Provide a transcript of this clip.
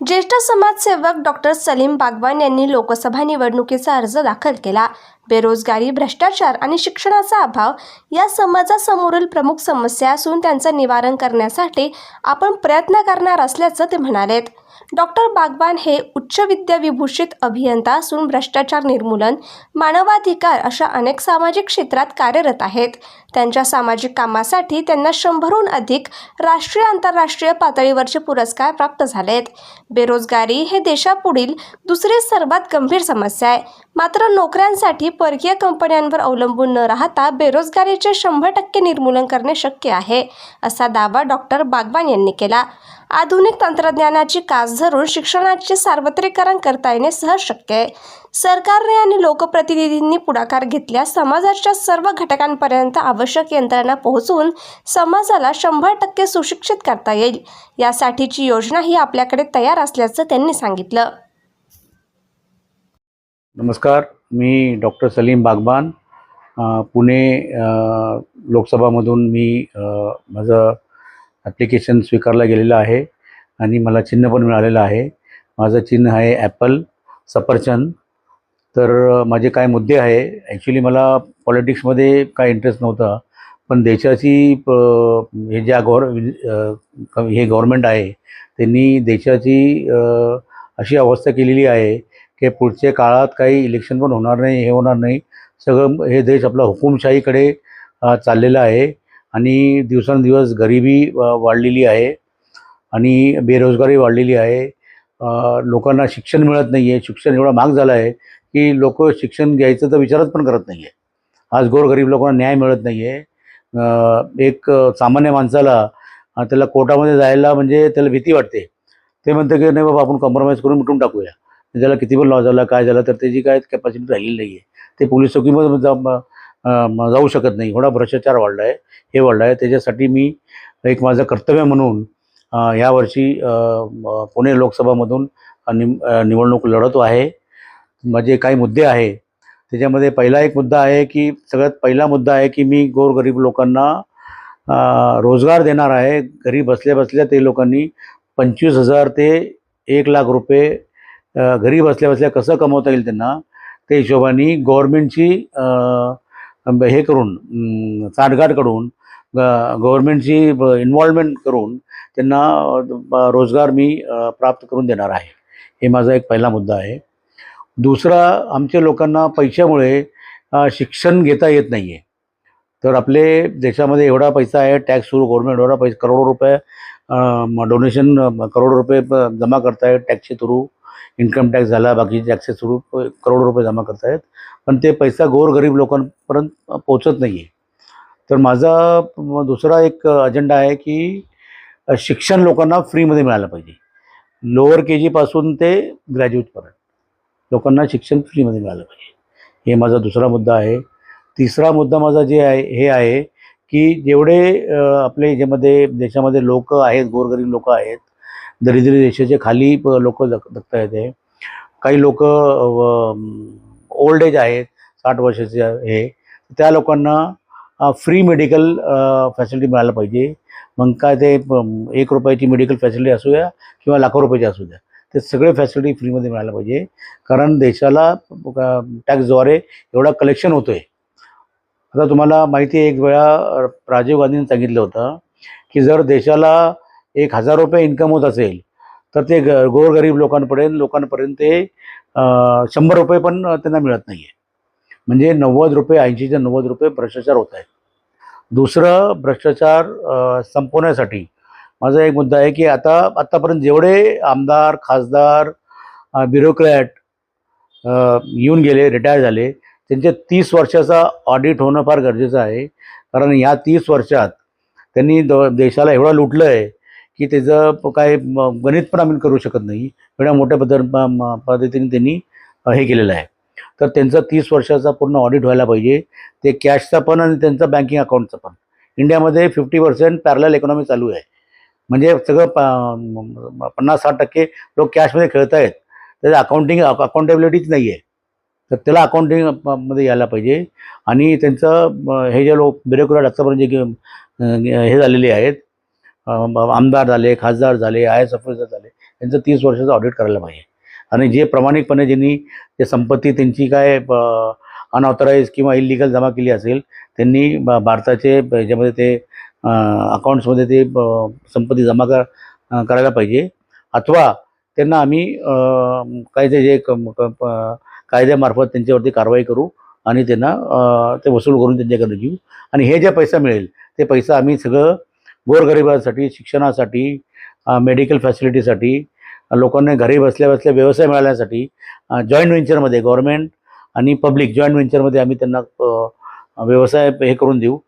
ज्येष्ठ समाजसेवक डॉक्टर सलीम बागवान यांनी लोकसभा निवडणुकीचा अर्ज दाखल केला. बेरोजगारी भ्रष्टाचार आणि शिक्षणाचा अभाव या समाजासमोरील प्रमुख समस्या असून त्यांचं निवारण करण्यासाठी आपण प्रयत्न करणार असल्याचं ते म्हणालेत. डॉक्टर बागवान हे उच्च विद्याविभूषित अभियंता असून भ्रष्टाचार निर्मूलन मानवाधिकार अशा अनेक सामाजिक क्षेत्रात कार्यरत आहेत. त्यांच्या सामाजिक कामासाठी त्यांना शंभरहून अधिक राष्ट्रीय आंतरराष्ट्रीय पातळीवरचे पुरस्कार प्राप्त झालेत. बेरोजगारी हे देशापुढील दुसरी सर्वात गंभीर समस्या आहे. मात्र नोकऱ्यांसाठी परकीय कंपन्यांवर अवलंबून न राहता बेरोजगारीचे शंभर टक्के निर्मूलन करणे शक्य आहे असा दावा डॉक्टर बागवान यांनी केला. आधुनिक तंत्रज्ञानाची कास धरून शिक्षणाचे सार्वत्रिकरण करता येणे सहज शक्य आहे. सरकारने आणि लोकप्रतिनिधींनी पुढाकार घेतल्यास समाजाच्या सर्व घटकांपर्यंत आवश्यक यंत्रणा पोहोचवून समाजाला शंभर टक्के सुशिक्षित करता येईल. यासाठीची योजना ही आपल्याकडे तयार असल्याचं त्यांनी सांगितलं. नमस्कार. मी डॉक्टर सलीम बागबान. पुणे लोकसभामधून मी माझं ॲप्लिकेशन स्वीकारलं गेलेलं आहे आणि मला चिन्ह पण मिळालेलं आहे. माझं चिन्ह आहे ॲपल सफरचंद. तर माझे काय मुद्दे आहे ॲक्च्युली मला पॉलिटिक्समध्ये काय इंटरेस्ट नव्हता पण देशाची प हे ज्या गव्हर हे गव्हर्मेंट आहे त्यांनी देशाची अशी अवस्था केलेली आहे की पुढच्या काळात काही इलेक्शन पण होणार नाही हे होणार नाही. सगळं हे देश आपला हुकुमशाहीकडे चाललेलं चाललेला आहे. आणि दिवसेंदिवस गरिबी वाढलेली आहे आणि बेरोजगारी वाढलेली आहे. लोकांना शिक्षण मिळत नाही आहे शिक्षण एवढा महाग झाला आहे की लोक शिक्षण घ्यायचं तर विचारच पण करत नाही आहे आज गोरगरीब लोकांना न्याय मिळत नाही आहे एक सामान्य माणसाला त्याला कोर्टामध्ये जायला म्हणजे त्याला भीती वाटते. ते म्हणतं की नाही बाबा आपण कॉम्प्रोमाइज करून मिटून टाकूया. त्याला किती पण लॉस झाला काय झालं तर त्याची काय कॅपॅसिटी राहिलेली नाही आहे ते पोलीस चौकीमध्ये जाऊ शकत नाही. एवढा भ्रष्टाचार वाढला आहे हे वाढलं आहे त्याच्यासाठी मी एक माझं कर्तव्य म्हणून यावर्षी पुणे लोकसभामधून नि निवडणूक लढतो आहे. माझे काही मुद्दे आहे. त्याच्यामध्ये पहिला एक मुद्दा आहे की सगळ्यात पहिला मुद्दा आहे की मी गोरगरीब लोकांना रोजगार देणार आहे. घरी बसल्या बसल्या ते लोकांनी पंचवीस हजार ते एक लाख रुपये घरी बसल्या बसल्या कसं कमवता येईल त्यांना? त्या हिशोबाने गव्हर्मेंटची हे करून अं, साठगाठ करून गव्हर्मेंटची इन्व्हॉल्वमेंट करून त्यांना रोजगार मी प्राप्त करून देणार आहे. हे माझा एक पहिला मुद्दा आहे. दुसरा आमच्या लोकांना पैशामुळे शिक्षण घेता येत नाही आहे तर आपले देशामध्ये एवढा पैसा आहे टॅक्स सुरू गव्हर्मेंट एवढा पैसा करोडो रुपये डोनेशन करोडो रुपये प- जमा आहे टॅक्सचे थ्रू. इन्कम टॅक्स झाला बाकीचे टॅक्सेस थ्रू करोड रुपये जमा करतायत. पण ते पैसा गोरगरीब लोकांपर्यंत पोचत नाही आहे तर माझा दुसरा एक अजेंडा आहे की शिक्षण लोकांना फ्रीमध्ये मिळालं पाहिजे. लोअर के जीपासून ते ग्रॅज्युएटपर्यंत लोकांना शिक्षण फ्रीमध्ये मिळालं पाहिजे. हे माझा दुसरा मुद्दा आहे. तिसरा मुद्दा माझा जे आहे हे आहे की जेवढे आपले याच्यामध्ये देशामध्ये लोक आहेत गोरगरीब लोक आहेत दरिद्री रेषेचे खाली लोक जग जगता येते. काही लोक ओल्ड एज आहेत साठ वर्षाचे हे त्या लोकांना फ्री मेडिकल फॅसिलिटी मिळायला पाहिजे. मग काय ते एक रुपयाची मेडिकल फॅसिलिटी असू द्या किंवा लाखो रुपयाची असू द्या ते सगळे फॅसिलिटी फ्रीमध्ये मिळायला पाहिजे. कारण देशाला टॅक्सद्वारे एवढा कलेक्शन होतो आहे आता तुम्हाला माहिती आहे एक वेळा राजीव गांधींनी सांगितलं होतं की जर देशाला एक हजार रुपये इन्कम होत असेल तर ते ग गोरगरीब लोकांपर्यंत लोकांपर्यंत ते शंभर रुपये पण त्यांना मिळत नाही आहे म्हणजे नव्वद रुपये ऐंशीचे नव्वद रुपये भ्रष्टाचार होत आहेत दुसरं भ्रष्टाचार संपवण्यासाठी माझा एक मुद्दा आहे की आता आत्तापर्यंत जेवढे आमदार खासदार ब्युरोक्रॅट येऊन गेले रिटायर झाले त्यांच्या तीस वर्षाचा ऑडिट होणं फार गरजेचं आहे. कारण या तीस वर्षात त्यांनी द देशाला एवढं लुटलं आहे की त्याचं काय गणित पण आम्ही करू शकत नाही. एवढ्या मोठ्या पद्धत पद्धतीने त्यांनी हे केलेलं आहे. तर त्यांचा तीस वर्षाचा पूर्ण ऑडिट व्हायला पाहिजे. ते कॅशचा पण आणि त्यांचा बँकिंग अकाउंटचं पण. इंडियामध्ये फिफ्टी पर्सेंट पॅरल इकॉनॉमी चालू आहे. म्हणजे सगळं प पन्नास साठ टक्के लोक कॅशमध्ये खेळत आहेत त्याचं अकाउंटिंग अकाउंटेबिलिटीच नाही आहे तर त्याला अकाउंटिंगमध्ये यायला पाहिजे. आणि त्यांचं हे जे लोक ब्युरोक्रॅट आत्तापर्यंत जे हे झालेले आहेत आमदार झाले खासदार झाले आय एस ऑफिसर झाले त्यांचं तीस वर्षाचं ऑडिट करायला पाहिजे. आणि जे प्रामाणिकपणे ज्यांनी ते संपत्ती त्यांची काय अनऑथराईज किंवा इलिगल जमा केली असेल त्यांनी भारताचे याच्यामध्ये ते अकाउंट्समध्ये ते संपत्ती जमा कर करायला पाहिजे. अथवा त्यांना आम्ही कायदे जे क- प- कायद्यामार्फत त्यांच्यावरती कारवाई करू आणि त्यांना ते वसूल करून त्यांच्याकडे घेऊ. आणि हे जे पैसा मिळेल ते पैसा आम्ही सगळं गोरगरिबांसाठी शिक्षणासाठी मेडिकल फॅसिलिटीसाठी लोकांना घरी बसल्या बसल्या व्यवसाय मिळाल्यासाठी जॉईंट व्हेंचरमध्ये गव्हर्मेंट आणि पब्लिक जॉईंट व्हेंचरमध्ये आम्ही त्यांना व्यवसाय हे करून देऊ.